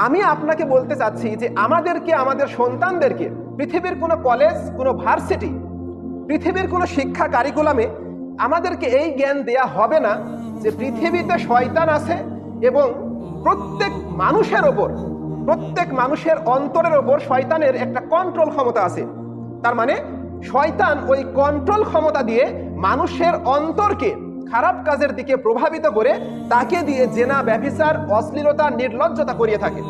আমি আপনাকে বলতে চাচ্ছি যে আমাদেরকে, আমাদের সন্তানদেরকে পৃথিবীর কোনো কলেজ কোনো ভার্সিটি পৃথিবীর কোনো শিক্ষা কারিকুলামে আমাদেরকে এই জ্ঞান দেয়া হবে না যে পৃথিবীতে শয়তান আছে এবং প্রত্যেক মানুষের ওপর, প্রত্যেক মানুষের অন্তরের ওপর শয়তানের একটা কন্ট্রোল ক্ষমতা আছে। তার মানে শয়তান ওই কন্ট্রোল ক্ষমতা দিয়ে মানুষের অন্তরকে খারাপ কাজের দিকে প্রভাবিত করে তাকে দিয়ে জেনা ব্যভিচার, অশ্লীলতা, নির্লজ্জতা করিয়ে থাকে।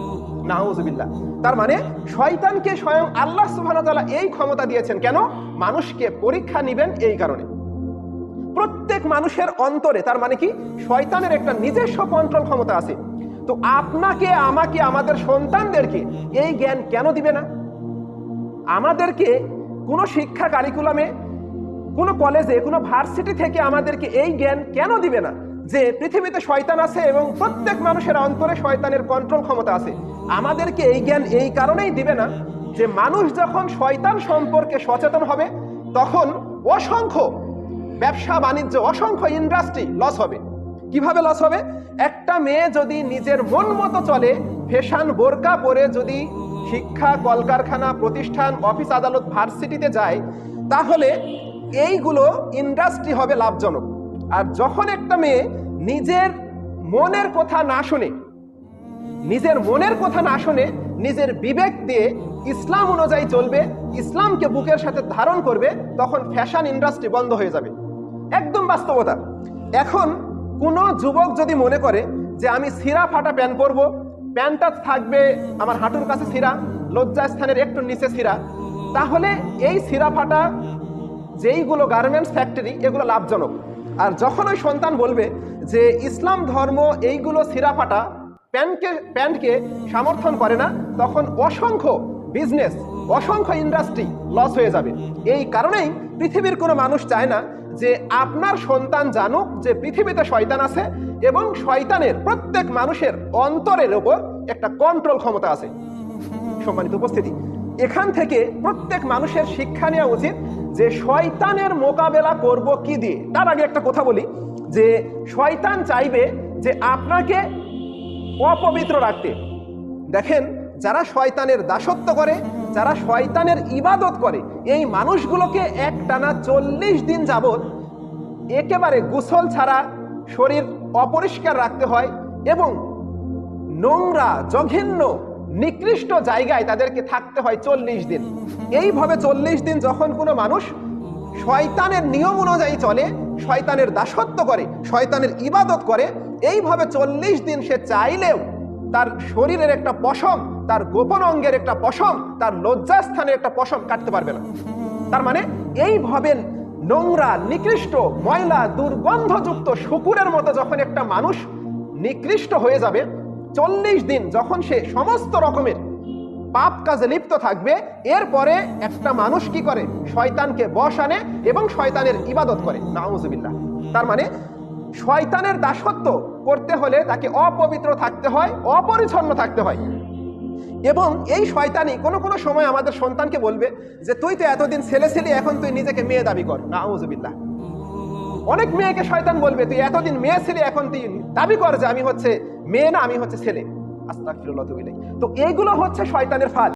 নাউজুবিল্লাহ। তার মানে শয়তানকে স্বয়ং আল্লাহ ওয়া এই ক্ষমতা দিয়েছেন। কেন? মানুষকে পরীক্ষা নিবেন এই কারণে। প্রত্যেক মানুষের অন্তরে, তার মানে কি? শয়তানের একটা নিজস্ব কন্ট্রোল ক্ষমতা আছে। তো আপনাকে, আমাকে, আমাদের সন্তানদেরকে এই জ্ঞান কেন দিবে না? আমাদেরকে কোনো শিক্ষা কারিকুলামে কোনো কলেজে কোনো ভার্সিটি থেকে আমাদেরকে এই জ্ঞান কেন দিবে না? যে পৃথিবীতে শয়তান আছে এবং প্রত্যেক মানুষের অন্তরে শয়তানের কন্ট্রোল ক্ষমতা আছে। আমাদেরকে এই জ্ঞান এই কারণেই দিবে না যে মানুষ যখন শয়তান সম্পর্কে সচেতন হবে, তখন অসংখ্য ব্যবসা, বাণিজ্য, অসংখ্য ইন্ডাস্ট্রি লস হবে। কীভাবে লস হবে? একটা মেয়ে যদি নিজের মন মতো চলে, ফ্যাশন, বোরকা পরে যদি শিক্ষা, কলকারখানা, প্রতিষ্ঠান, অফিস, আদালত ভার্সিটিতে যায়, তাহলে এইগুলো ইন্ডাস্ট্রি হবে লাভজনক। আর যখন একটা মেয়ে নিজের মনের কথা না শুনে, নিজের মনের কথা না শুনে নিজের বিবেক দিয়ে ইসলাম অনুযায়ী চলবে, ইসলামকে বুকের সাথে ধারণ করবে, তখন ফ্যাশন ইন্ডাস্ট্রি বন্ধ হয়ে যাবে। একদম বাস্তবতা। এখন কোনো যুবক যদি মনে করে যে আমি সিরা ফাটা প্যান্ট পরবো, প্যান্টটা থাকবে আমার হাঁটুর কাছে সিরা লজ্জা স্থানের একটু নিচে সিরা, তাহলে এই সিরা ফাটা যেইগুলো গার্মেন্টস ফ্যাক্টরি এগুলো লাভজনক। আর যখন ওই সন্তান বলবে যে, ইসলাম ধর্ম এইগুলো সিরা ফাটা প্যান্টকে প্যান্টকে সমর্থন করে না, তখন অসংখ্য বিজনেস অসংখ্য ইন্ডাস্ট্রি লস হয়ে যাবে। এই কারণেই পৃথিবীর কোনো মানুষ চায় না যে, আপনার সন্তান জানুক যে, পৃথিবীতে শয়তান আছে এবং শয়তানের প্রত্যেক মানুষের অন্তরের ওপর একটা কন্ট্রোল ক্ষমতা আছে। সম্মানিত উপস্থিতি, এখান থেকে প্রত্যেক মানুষের শিক্ষা নেওয়া উচিত যে শয়তানের মোকাবেলা করব কি দিয়ে? তার আগে একটা কথা বলি, যে শয়তান চাইবে যে আপনাকে অপবিত্র রাখতে। দেখেন, যারা শয়তানের দাসত্ব করে, যারা শয়তানের ইবাদত করে, এই মানুষগুলোকে এক টানা চল্লিশ দিন যাবৎ একেবারে গোসল ছাড়া শরীর অপরিষ্কার রাখতে হয় এবং নোংরা, জঘন্য নিকৃষ্ট জায়গায় তাদেরকে থাকতে হয় চল্লিশ দিন। এইভাবে চল্লিশ দিন যখন কোনো মানুষ শয়তানের নিয়ম অনুযায়ী চলে, শয়তানের দাসত্ব করে, শয়তানের ইবাদত করে, এইভাবে চল্লিশ দিন সে চাইলেও তার শরীরের একটা পশম, তার গোপন অঙ্গের একটা পশম, তার লজ্জাস্থানের একটা পশম কাটতে পারবে না। তার মানে এইভাবে নোংরা, নিকৃষ্ট, ময়লা, দুর্গন্ধযুক্ত শুকুরের মতো যখন একটা মানুষ নিকৃষ্ট হয়ে যাবে চল্লিশ দিন যখন সে সমস্ত রকমের পাপ কাজে লিপ্ত থাকবে, এরপরে একটা মানুষ কি করে? শয়তানকে বশ আনে এবং শয়তানের ইবাদত করে। নাউজুবিল্লাহ। তার মানে শয়তানের দাসত্ব করতে হলে তাকে অপবিত্র থাকতে হয়, অপরিচ্ছন্ন থাকতে হয়। এবং এই শয়তানি কোনো কোনো সময় আমাদের সন্তানকে বলবে যে, তুই তো এতদিন ছেলে ছিলি এখন তুই নিজেকে মেয়ে দাবি কর। নাউজুবিল্লাহ। অনেক মেয়েকে শয়তান বলবে, তুই এতদিন মেয়ে ছেলে, এখন তুই দাবি কর যে আমি হচ্ছে মেয়ে না, আমি হচ্ছে ছেলে। আস্তাগফিরুল্লাহ তুবিলাই তো এইগুলো হচ্ছে শয়তানের ফাল